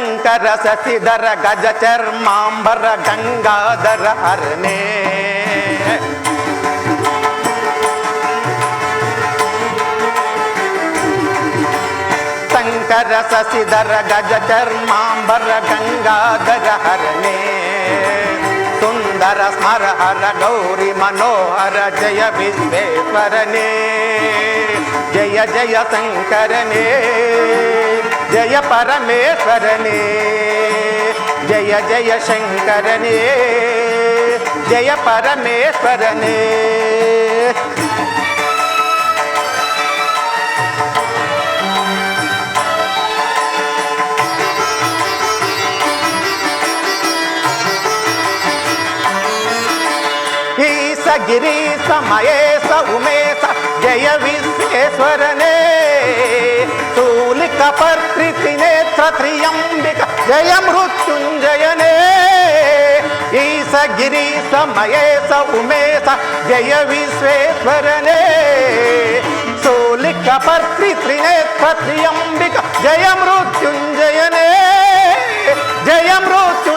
शंकर शशिधर, गज चर्मांबर, गंगाधर हरने। शंकर शशिधर, गज चर्मांबर, गंगाधर हरने। सुंदर स्मर हर गौरी मनोहर, जय विश्वेश्वर ने जय जय शंकर ने जय परमेश्वर ने जय जय शङ्करने जय परमेश्वरने। गिरीश महेश उमेश जय विश्वेश्वरने। कपत्रित्रिनेत्र त्रियम्बिक जय मृत्युञ्जयने ईश गिरीश स उमेश, जय विश्वेश्वरने। सोलिकपत्रित्रिनेत्र त्रियम्बिक जय मृत्युञ्जयने जय मृत्यु